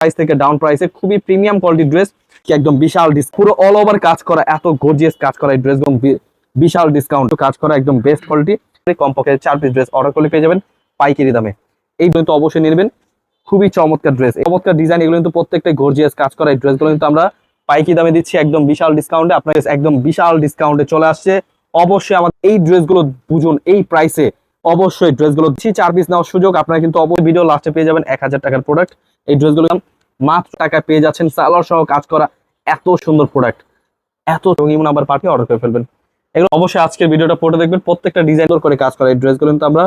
Price থেকে down প্রাইসে খুবই প্রিমিয়াম কোয়ালিটি ড্রেস কি একদম বিশাল পুরো অল ওভার কাজ করা, এত গর্জিয়াস কাজ করা এই ড্রেস এবং বিশাল ডিসকাউন্ট কাজ করা একদম বেস্ট কোয়ালিটি কমপক্ষে চার পিস ড্রেস অর্ডার করলে পেয়ে যাবেন পাইকারি দামে। এই কিন্তু অবশ্যই নেবেন। খুবই চমৎকার ড্রেস চমৎকার ডিজাইন এগুলো কিন্তু প্রত্যেকটা গর্জিয়াস কাজ করা এই ড্রেসগুলো কিন্তু আমরা পাইকারি দামে দিচ্ছি একদম বিশাল ডিসকাউন্টে আপনার একদম বিশাল ডিসকাউন্টে চলে আসছে। অবশ্যই আমাদের এই ড্রেসগুলো বুঝুন, এই প্রাইসে অবশ্যই ড্রেসগুলো দিচ্ছি। চার পিস নেওয়ার সুযোগ। আপনারা কিন্তু অবশ্যই ভিডিও লাস্টে পেয়ে যাবেন এক হাজার টাকার প্রোডাক্ট এই ড্রেসগুলো মাত্র টাকা পেয়ে যাচ্ছেন। সালোয়ার সহ কাজ করা এত সুন্দর প্রোডাক্ট এত ইমন আবার পাঠিয়ে অর্ডার করে ফেলবেন। এগুলো অবশ্যই আজকের ভিডিওটা পড়ে দেখবেন। প্রত্যেকটা ডিজাইন করে কাজ করা। এই ড্রেসগুলো কিন্তু আমরা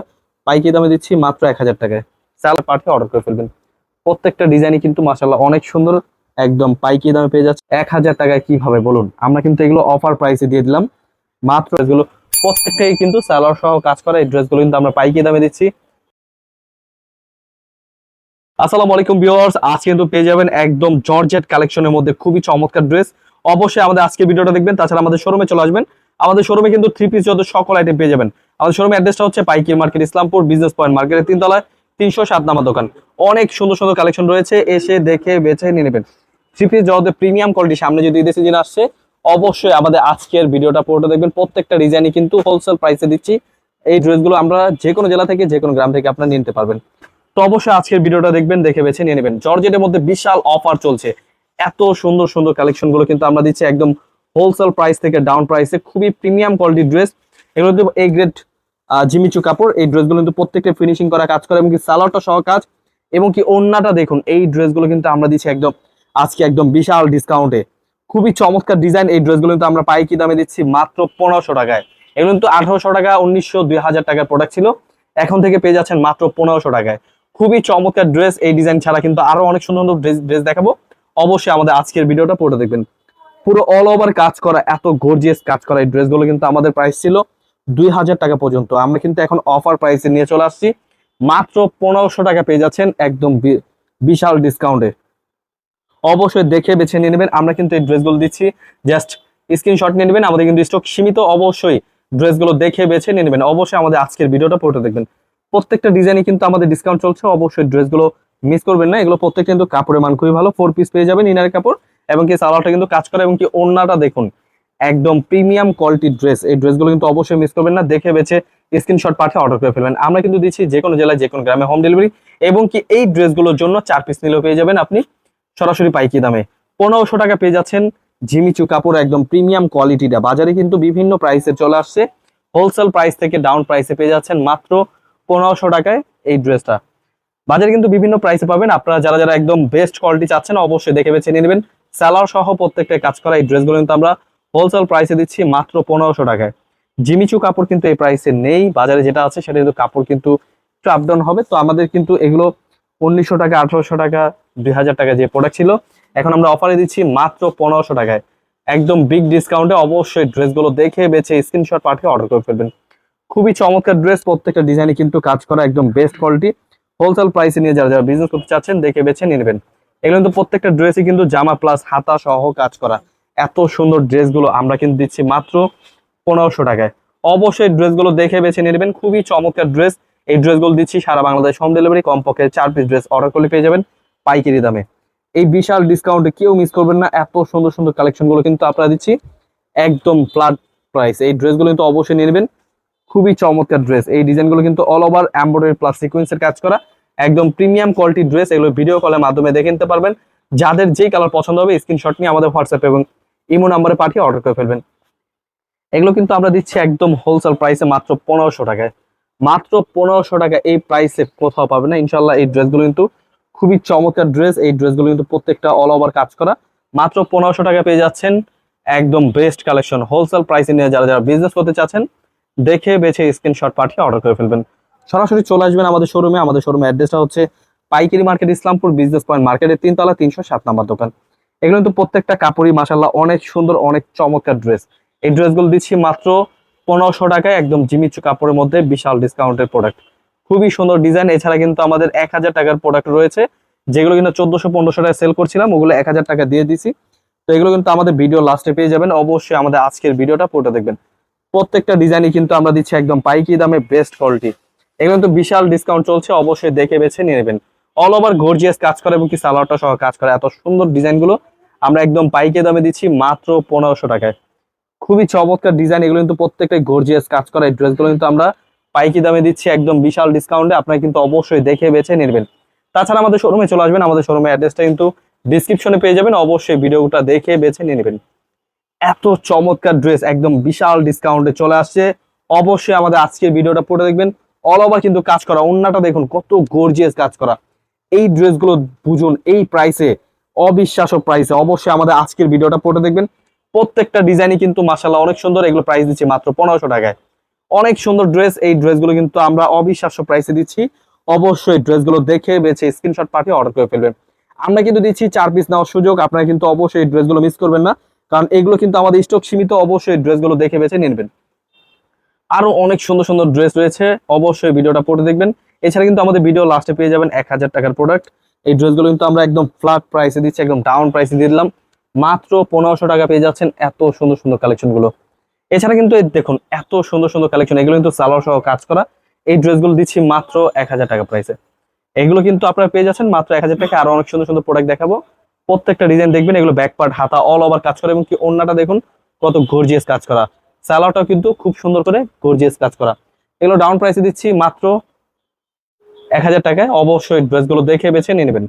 পাইকি দামে দিচ্ছি মাত্র এক হাজার টাকায়। স্যালার পাঠিয়ে অর্ডার করে ফেলবেন। প্রত্যেকটা ডিজাইনই কিন্তু মাসাল্লাহ অনেক সুন্দর, একদম পাইকি দামে পেয়ে যাচ্ছে। এক হাজার টাকায় কীভাবে বলুন? আমরা কিন্তু এগুলো অফার প্রাইসে দিয়ে দিলাম। মাত্র এগুলো প্রত্যেকটাই কিন্তু স্যালার সহ কাজ করা এই ড্রেসগুলো কিন্তু আমরা পাইকি দামে দিচ্ছি। আসসালামু আলাইকুম ভিউয়ার্স, আজকে কিন্তু পেয়ে যাবেন একদম জর্জেট কালেকশনের মধ্যে খুবই চমৎকার ড্রেস অবশ্যই আমাদের আজকে ভিডিওটা দেখবেন, তাছাড়া আমাদের শোরুমে চলে আসবেন। আমাদের শোরুমে কিন্তু থ্রি পিস যত সকল আইটেম পেয়ে যাবেন। আমাদের শোরুমের অ্যাড্রেসটা হচ্ছে পাইকির মার্কেট ইসলামপুর বিজনেস পয়েন্ট মার্কেটের তিনতলায়, তিনশো সাত নাম্বার দোকান। অনেক সুন্দর সুন্দর কালেকশন রয়েছে, এসে দেখে, বেছে নিয়ে নেবেন। থ্রি পিস যত প্রিমিয়াম কোয়ালিটি সামনে যদি ঈদের সিজন আসছে, অবশ্যই আমাদের আজকের ভিডিওটা পুরোটা দেখবেন। প্রত্যেকটা ডিজাইনই কিন্তু হোলসেল প্রাইসে দিচ্ছি। এই ড্রেসগুলো আমরা যে কোনো জেলা থেকে যে কোনো গ্রাম থেকে আপনারা নিতে পারবেন। তো অবশ্যই আজকের ভিডিওটা দেখবেন, দেখে বেছে নিয়ে নেবেন। জর্জেটের মধ্যে বিশাল অফার চলছে। এত সুন্দর সুন্দর কালেকশনগুলো কিন্তু আমরা দিচ্ছি একদম হোলসেল প্রাইস থেকে ডাউন প্রাইসে খুবই প্রিমিয়াম কোয়ালিটির ড্রেস এগুলো কিন্তু এই গ্রেড জিমিচু কাপড় এই ড্রেসগুলো কিন্তু প্রত্যেকটা ফিনিশিং করা কাজ করে এবং কি সালোয়ারটা সহ কাজ। এবং কি ওন্নাটা দেখুন, এই ড্রেসগুলো কিন্তু আমরা দিচ্ছি একদম, আজকে একদম বিশাল ডিসকাউন্টে খুবই চমৎকার ডিজাইন এই ড্রেসগুলো কিন্তু আমরা পাইকি দামে দিচ্ছি মাত্র পনেরোশো টাকায়। এগুলো কিন্তু আঠারোশো টাকা, উনিশশো, দুই হাজার টাকার প্রোডাক্ট ছিল। এখন থেকে পেয়ে যাচ্ছেন মাত্র পনেরোশো টাকায়। খুবই চমৎকার ড্রেস এই ডিজাইন ছাড়া কিন্তু আরও অনেক সুন্দর সুন্দর ড্রেস ড্রেস দেখাবো। অবশ্যই আমাদের আজকের ভিডিওটা পড়ে দেখবেন। পুরো অল ওভার কাজ করা, এত গর্জিয়াস কাজ করা এই ড্রেসগুলো কিন্তু আমাদের প্রাইস ছিল দুই হাজার টাকা পর্যন্ত। আমরা কিন্তু এখন অফার প্রাইসে নিয়ে চলে আসছি। মাত্র পনেরোশো টাকা পেয়ে যাচ্ছেন একদম বিশাল ডিসকাউন্টে অবশ্যই দেখে বেছে নিয়ে নেবেন। আমরা কিন্তু এই ড্রেসগুলো দিচ্ছি। জাস্ট স্ক্রিনশট নিয়ে নেবেন। আমাদের কিন্তু স্টক সীমিত। অবশ্যই ড্রেসগুলো দেখে বেছে নিয়ে নেবেন। অবশ্যই আমাদের আজকের ভিডিওটা পড়তে দেখবেন। প্রত্যেকটা ডিজাইনে কিন্তু আমাদের ডিসকাউন্ট চলছে। অবশ্যই ড্রেসগুলো মিস করবেন না। এগুলো প্রত্যেক কিন্তু কাপড়ের মান খুবই ভালো। ফোর পিস পেয়ে যাবেন ইনার কাপড় এবং কি সালোয়ারটা কিন্তু কাজ করে এবং কি ওড়নাটা দেখুন, একদম প্রিমিয়াম কোয়ালিটির ড্রেস এই ড্রেসগুলো কিন্তু অবশ্যই মিস করবেন না। দেখে বেছে স্ক্রিনশট পাঠিয়ে অর্ডার করে ফেলবেন। আমরা কিন্তু দিচ্ছি যে কোনো জেলায়, যে কোনো গ্রামে হোম ডেলিভারি এবং কি এই ড্রেসগুলোর জন্য চার পিস নিলেও পেয়ে যাবেন আপনি সরাসরি পাইকি দামে। পনেরোশো টাকা পেয়ে যাচ্ছেন জিমিচু কাপড়, একদম প্রিমিয়াম কোয়ালিটিটা বাজারে কিন্তু বিভিন্ন প্রাইসে চলে আসছে। হোলসেল প্রাইস থেকে ডাউন প্রাইসে পেয়ে যাচ্ছেন মাত্র পনেরোশো টাকায় এই ড্রেসটা। বাজারে কিন্তু বিভিন্ন প্রাইসে পাবেন। আপনারা যারা যারা একদম বেস্ট কোয়ালিটি চাচ্ছেন, অবশ্যই দেখে বেছে নিয়ে নেবেন। স্যালার সহ প্রত্যেকটা কাজ করা এই ড্রেসগুলো কিন্তু আমরা হোলসেল প্রাইসে দিচ্ছি মাত্র পনেরোশো টাকায়। জিমিচু কাপড় কিন্তু এই প্রাইসে নেই। বাজারে যেটা আছে, সেটা কিন্তু কাপড় কিন্তু একটু আপ ডাউন হবে। তো আমাদের কিন্তু এগুলো উনিশশো টাকা, আঠারোশো টাকা, দুই হাজার টাকা যে প্রোডাক্ট ছিল, এখন আমরা অফারে দিচ্ছি মাত্র পনেরোশো টাকায়। একদম বিগ ডিসকাউন্টে অবশ্যই ড্রেসগুলো দেখে বেছে স্ক্রিনশট পাঠিয়ে অর্ডার করে ফেলবেন। খুবই চমৎকার ড্রেস প্রত্যেকটা ডিজাইনে কিন্তু কাজ করা একদম বেস্ট কোয়ালিটি হোলসেল প্রাইসে নিয়ে যারা যারা বিজনেস করতে চাচ্ছেন, দেখে বেছে নেবেন। এগুলো কিন্তু প্রত্যেকটা ড্রেসই কিন্তু জামা প্লাস হাতা সহ কাজ করা। এত সুন্দর ড্রেসগুলো আমরা কিন্তু দিচ্ছি মাত্র পনেরোশো টাকায়। অবশ্যই ড্রেসগুলো দেখে বেছে নেবেন। খুবই চমৎকার ড্রেস এই ড্রেসগুলো দিচ্ছি সারা বাংলাদেশ হোম ডেলিভারি কমপক্ষে চার পিস ড্রেস অর্ডার করলে পেয়ে যাবেন পাইকারি দামে। এই বিশাল ডিসকাউন্টে কেউ মিস করবেন না। এত সুন্দর সুন্দর কালেকশনগুলো কিন্তু আপনারা দিচ্ছি। একদম ফ্ল্যাট প্রাইস এই ড্রেসগুলো কিন্তু অবশ্যই নেবেন। খুবই চমৎকার ড্রেস এই ডিজাইনগুলো কিন্তু অল ওভার এমব্রয়ডারি প্লাস সিকোয়েন্সের কাজ করা। একদম প্রিমিয়াম কোয়ালিটির ড্রেস এগুলো ভিডিও কলের মাধ্যমে দেখে নিতে পারবেন। যাদের যেই কালার পছন্দ হবে স্ক্রিনশট নিয়ে আমাদের হোয়াটসঅ্যাপ এবং ইমো নাম্বারে পাঠিয়ে অর্ডার করে ফেলবেন। এগুলো কিন্তু আমরা দিচ্ছি একদম হোলসেল প্রাইসে মাত্র পনেরোশো টাকায়। মাত্র পনেরোশো টাকা এই প্রাইসে কোথাও পাবে না। ইনশাল্লাহ এই ড্রেসগুলো কিন্তু খুবই চমৎকার ড্রেস এই ড্রেসগুলো কিন্তু প্রত্যেকটা অল ওভার কাজ করা। মাত্র পনেরোশো টাকা পেয়ে যাচ্ছেন একদম বেস্ট কালেকশন হোলসেল প্রাইসে নিয়ে যারা যারা বিজনেস করতে চাচ্ছেন দেখে, বেছে স্ক্রিনশট পাঠিয়ে অর্ডার করে ফেলবেন। সরাসরি চলে আসবেন আমাদের শোরুমে আমাদের শোরুমের অ্যাড্রেসটা হচ্ছে পাইকারি মার্কেট ইসলামপুর বিজনেস পয়েন্ট মার্কেটের তিনতলা, তিনশো সাত নাম্বার দোকান। এগুলো কিন্তু প্রত্যেকটা কাপড়ই মাসাল্লাহ অনেক সুন্দর, অনেক চমৎকার ড্রেস এই ড্রেসগুলো দিচ্ছি মাত্র পনেরোশো টাকায় একদম জিমিচু কাপড়ের মধ্যে, বিশাল ডিসকাউন্টের প্রোডাক্ট খুবই সুন্দর ডিজাইন এছাড়া কিন্তু আমাদের এক হাজার টাকার প্রোডাক্ট রয়েছে, যেগুলো কিন্তু চোদ্দশো, পনেরোশো টাকায় সেল করছিলাম, ওগুলো এক হাজার টাকা দিয়ে দিছি। তো এগুলো কিন্তু আমাদের ভিডিও লাস্টে পেয়ে যাবেন। অবশ্যই আমাদের আজকের ভিডিওটা পুরোটা দেখবেন। প্রত্যেকটা ডিজাইনই কিন্তু আমরা দিচ্ছি একদম পাইকি দামে বেস্ট কোয়ালিটি এগুলো কিন্তু বিশাল ডিসকাউন্ট চলছে, অবশ্যই দেখে বেছে নিয়ে নেবেন। অল ওভার গর্জিয়াস কাজ করে এবং কি সালোয়ারটা সহ কাজ করে। এত সুন্দর ডিজাইনগুলো আমরা একদম পাইকে দামে দিচ্ছি মাত্র পনেরোশো টাকায়। খুবই চমৎকার ডিজাইন এগুলো কিন্তু প্রত্যেকটাই গর্জিয়াস কাজ করে। ড্রেসগুলো কিন্তু আমরা পাইকি দামে দিচ্ছি একদম বিশাল ডিসকাউন্টে আপনারা কিন্তু অবশ্যই দেখে বেছে নেবেন। তাছাড়া আমাদের শোরুমে চলে আসবেন। আমাদের শোরুমের অ্যাড্রেসটা কিন্তু ডিসক্রিপশনে পেয়ে যাবেন। অবশ্যই ভিডিওটা দেখে বেছে নিয়ে নেবেন। এত চমৎকার ড্রেস একদম বিশাল ডিসকাউন্টে চলে আসছে। অবশ্যই আমাদের আজকের ভিডিওটা পড়ে দেখবেন। অল ওভার কিন্তু কাজ করা অন্যটা দেখুন, কত গর্জিয়াস কাজ করা। এই ড্রেসগুলো বুঝুন, এই প্রাইসে অবিশ্বাস্য প্রাইসে অবশ্যই আমাদের আজকের ভিডিওটা পড়ে দেখবেন। প্রত্যেকটা ডিজাইনই কিন্তু মাসাল্লাহ অনেক সুন্দর, এগুলো প্রাইস দিচ্ছি মাত্র পনেরোশো টাকায়। অনেক সুন্দর ড্রেস এই ড্রেসগুলো কিন্তু আমরা অবিশ্বাস্য প্রাইসে দিচ্ছি। অবশ্যই ড্রেসগুলো দেখে বেছে স্ক্রিনশট পাঠিয়ে অর্ডার করে ফেলবেন। আমরা কিন্তু দিচ্ছি চার পিস নেওয়ার সুযোগ, আপনারা কিন্তু অবশ্যই ড্রেসগুলো মিস করবেন না। কারণ এগুলো কিন্তু আমাদের স্টক সীমিত, অবশ্যই ড্রেসগুলো দেখে বেছে নিয়ে নেবেন। আরও অনেক সুন্দর সুন্দর ড্রেস রয়েছে, অবশ্যই ভিডিওটা পড়ে দেখবেন। এছাড়া কিন্তু আমাদের ভিডিও লাস্টে পেয়ে যাবেন এক হাজার টাকার প্রোডাক্ট এই ড্রেসগুলো কিন্তু আমরা একদম ফ্ল্যাট প্রাইসে দিচ্ছি, একদম ডাউন প্রাইসে দিয়ে দিলাম। মাত্র পনেরোশো টাকা পেয়ে যাচ্ছেন এত সুন্দর সুন্দর কালেকশনগুলো এছাড়া কিন্তু দেখুন, এত সুন্দর সুন্দর কালেকশন এগুলো কিন্তু সালোয়ার সহ কাজ করা। এই ড্রেসগুলো দিচ্ছি মাত্র এক হাজার টাকা প্রাইসে এগুলো কিন্তু আপনারা পেয়ে যাচ্ছেন মাত্র এক হাজার টাকা। আরও অনেক সুন্দর সুন্দর প্রোডাক্ট দেখাবো। প্রত্যেকটা ডিজাইন দেখবেন, এগুলো ব্যাক পার্ট হাতা অল ওভার কাজ করা এবং কি অন্যটা দেখুন কত গর্জিয়াস কাজ করা। সালোয়ারটাও কিন্তু খুব সুন্দর করে গর্জিয়াস কাজ করা। এগুলো ডাউন প্রাইসে দিচ্ছি মাত্র এক হাজার টাকায়। অবশ্যই ড্রেসগুলো দেখে বেছে নিয়ে নেবেন।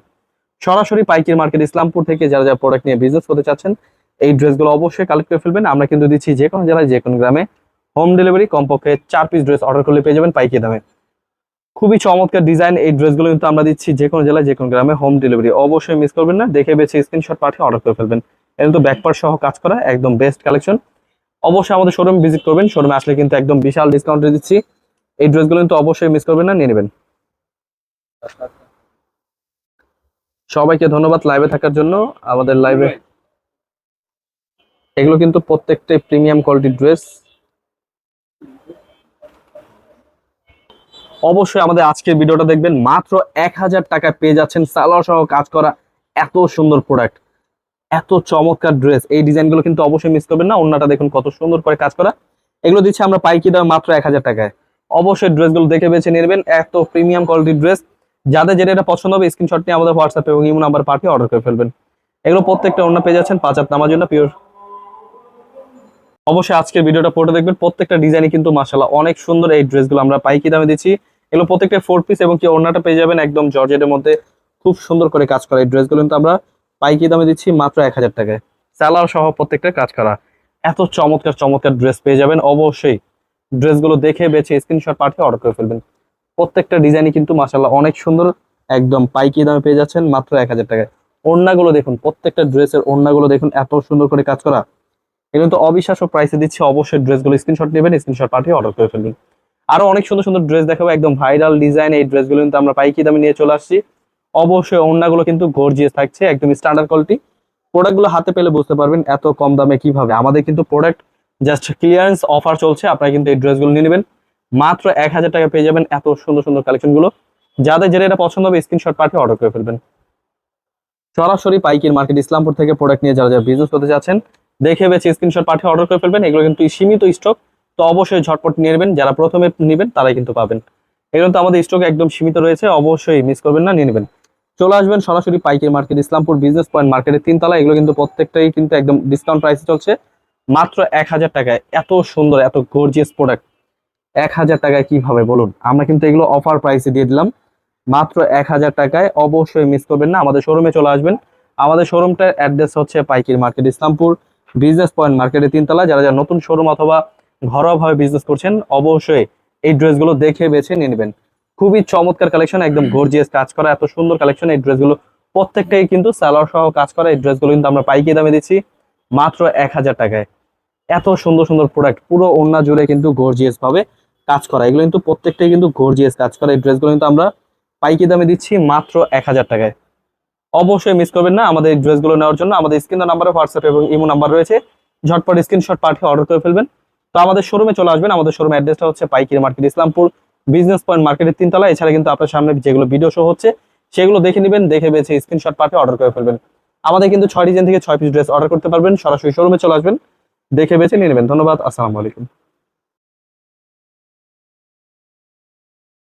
সরাসরি পাইকির মার্কেট ইসলামপুর থেকে যারা যারা প্রোডাক্ট নিয়ে বিজনেস করতে চাচ্ছেন, এই ড্রেসগুলো অবশ্যই কালেক্ট করে ফেলবেন। আমরা কিন্তু দিচ্ছি যে কোনো জেলায়, যে কোনো গ্রামে হোম ডেলিভারি কমপক্ষে চার পিস ড্রেস অর্ডার করলে পেয়ে যাবেন পাইকি দামে। খুবই চমৎকার ডিজাইন এই ড্রেসগুলো কিন্তু আমরা দিচ্ছি যে কোনো জেলায়, যে কোনো গ্রামে হোম ডেলিভারি অবশ্যই মিস করবেন না, দেখে বেছে স্ক্রিনশট পাঠিয়ে অর্ডার করে ফেলবেন। এটা কিন্তু ব্যাকপার সহ কাজ করা, একদম বেস্ট কালেকশন অবশ্যই আমাদের শোরুম ভিজিট করবেন শোরুমে আসলে কিন্তু একদম বিশাল ডিসকাউন্টে দিচ্ছি। এই ড্রেসগুলো কিন্তু অবশ্যই মিস করবেন না, নিয়ে নেবেন। সবাইকে ধন্যবাদ লাইভে থাকার জন্য। আমাদের লাইভে এগুলো কিন্তু প্রত্যেকটাই প্রিমিয়াম কোয়ালিটির ড্রেস অবশ্যই আমাদের আজকের ভিডিওটা দেখবেন। মাত্র এক হাজার টাকা পেয়ে যাচ্ছেন সালোয়ার সহ কাজ করা এত সুন্দর প্রোডাক্ট এত চমৎকার ড্রেস এই ডিজাইনগুলো কিন্তু অবশ্যই মিস করবেন না। অন্যটা দেখুন কত সুন্দর করে কাজ করা। এগুলো দিচ্ছি আমরা পাইকি দাম মাত্র এক হাজার টাকায়। অবশ্যই ড্রেসগুলো দেখে বেছে নেবেন। এত প্রিমিয়াম কোয়ালিটির ড্রেস যাদের যেটা এটা পছন্দ হবে স্ক্রিনশট নিয়ে আমাদের হোয়াটসঅ্যাপ এবং ইমো নাম্বার পাঠিয়ে অর্ডার করে ফেলবেন। এগুলো প্রত্যেকটা অন্য পেয়ে যাচ্ছেন পাঁচ হাত নামার জন্য পিওর অবশ্যই আজকের ভিডিওটা পড়ে দেখবেন। প্রত্যেকটা ডিজাইনই কিন্তু মাসাল্লাহ অনেক সুন্দর এই ড্রেসগুলো আমরা পাইকি দামে দিচ্ছি। এগুলো প্রত্যেকটা ফোর পিস এবং কি ওড়নাটা পেয়ে যাবেন একদম জর্জেটের মধ্যে। খুব সুন্দর করে কাজ করা এই ড্রেসগুলো কিন্তু আমরা পাইকি দামে দিচ্ছি মাত্র এক হাজার টাকায়। স্যালার সহ প্রত্যেকটা কাজ করা। এত চমৎকার চমৎকার ড্রেস পেয়ে যাবেন। অবশ্যই ড্রেসগুলো দেখে বেছে স্ক্রিনশট পাঠিয়ে অর্ডার করে ফেলবেন। প্রত্যেকটা ডিজাইনই কিন্তু মাসাল্লাহ অনেক সুন্দর, একদম পাইকি দামে পেয়ে যাচ্ছেন মাত্র এক হাজার টাকায়। ওড়নাগুলো দেখুন, প্রত্যেকটা ড্রেসের ওড়নাগুলো দেখুন, এত সুন্দর করে কাজ করা। এগুলো তো অবিশ্বাস্য প্রাইসে দিচ্ছে, অবশ্যই ড্রেসগুলো স্ক্রিনশট নেবেন স্ক্রিনশট পাঠিয়ে অর্ডার করে ফেলবেন। আরও অনেক সুন্দর সুন্দর ড্রেস দেখাবো। একদম ভাইরাল ডিজাইন এই ড্রেসগুলো কিন্তু আমরা পাইকি দামে নিয়ে চলে আসছি। অবশ্যই ওড়নাগুলো কিন্তু গর্জিয়াস থাকছে, একদম স্ট্যান্ডার্ড কোয়ালিটি প্রোডাক্টগুলো হাতে পেলে বুঝতে পারবেন এত কম দামে কীভাবে। আমাদের কিন্তু প্রোডাক্ট জাস্ট ক্লিয়ারেন্স অফার চলছে, আপনারা কিন্তু এই ড্রেসগুলো নিয়ে নেবেন। মাত্র এক হাজার টাকা পেয়ে যাবেন এত সুন্দর সুন্দর কালেকশনগুলো যাদের যেটা এটা পছন্দ হবে স্ক্রিনশট পাঠিয়ে অর্ডার করে ফেলবেন। সরাসরি পাইকির মার্কেট ইসলামপুর থেকে প্রোডাক্ট নিয়ে যারা যারা বিজনেস করতে চাচ্ছেন দেখে বেছে স্ক্রিনশট পাঠিয়ে অর্ডার করে ফেলবেন। এগুলো কিন্তু সীমিত স্টক তো অবশ্যই ঝটপট নিয়ে নেবেন, যারা প্রথমে নেবেন তারাই কিন্তু পাবেন। এগুলো তো আমাদের স্টক একদম সীমিত রয়েছে, অবশ্যই মিস করবেন না, নিয়ে নেবেন। চলে আসবেন সরাসরি পাইকির মার্কেট ইসলামপুর বিজনেস পয়েন্ট মার্কেটের তিনতলা এগুলো কিন্তু প্রত্যেকটাই কিন্তু একদম ডিসকাউন্ট প্রাইসে চলছে। মাত্র এক হাজার টাকায় এত সুন্দর, এত গর্জিয়াস প্রোডাক্ট এক হাজার টাকায় কীভাবে বলুন? আমরা কিন্তু এগুলো অফার প্রাইসে দিয়ে দিলাম। মাত্র এক হাজার টাকায় অবশ্যই মিস করবেন না। আমাদের শোরুমে চলে আসবেন। আমাদের শোরুমটার অ্যাড্রেস হচ্ছে পাইকির মার্কেট ইসলামপুর বিজনেস পয়েন্ট মার্কেটের তিনতলা যারা যারা নতুন শোরুম অথবা ঘরোয়াভাবে বিজনেস করছেন, অবশ্যই এই ড্রেসগুলো দেখে বেছে নিয়ে নেবেন। খুবই চমৎকার কালেকশন একদম গর্জিয়াস কাজ করা, এত সুন্দর কালেকশন এই ড্রেসগুলো। প্রত্যেকটাই কিন্তু সালোয়ার সহ কাজ করা এই ড্রেসগুলো কিন্তু আমরা পাইকি দামে দিচ্ছি, মাত্র এক হাজার টাকায়। এত সুন্দর সুন্দর প্রোডাক্ট পুরো ওন্না জুড়ে কিন্তু গর্জিয়াস ভাবে কাজ করা। এগুলো কিন্তু প্রত্যেকটাই কিন্তু গর্জিয়াস কাজ করা এই ড্রেসগুলো কিন্তু আমরা পাইকি দামে দিচ্ছি, মাত্র এক হাজার টাকায়। অবশ্যই মিস করবেন না আমাদের এই ড্রেসগুলো নেওয়ার জন্য। আমাদের স্ক্রিন নাম্বারে হোয়াটসঅ্যাপ এবং ইমো নাম্বার রয়েছে। ঝটপট স্ক্রিনশট পাঠিয়ে অর্ডার করে ফেলবেন। তো আমাদের শোরুমে চলে আসবেন। আমাদের শোরুম অ্যাড্রেসটা হচ্ছে পাইকির মার্কেট ইসলামপুর বিজনেস পয়েন্ট মার্কেটের তিনতলা এছাড়া কিন্তু আপনার সামনে যেগুলো ভিডিও শো হচ্ছে, সেগুলো দেখে নেবেন, দেখে বেছে স্ক্রিনশট পাঠিয়ে অর্ডার করে ফেলবেন। আমাদের কিন্তু ছয় ডিজাইন থেকে ছয় পিস ড্রেস অর্ডার করতে পারবেন। সরাসরি শোরুমে চলে আসবেন, দেখে বেছে নিয়ে নেবেন। ধন্যবাদ, আসসালামু আলাইকুম।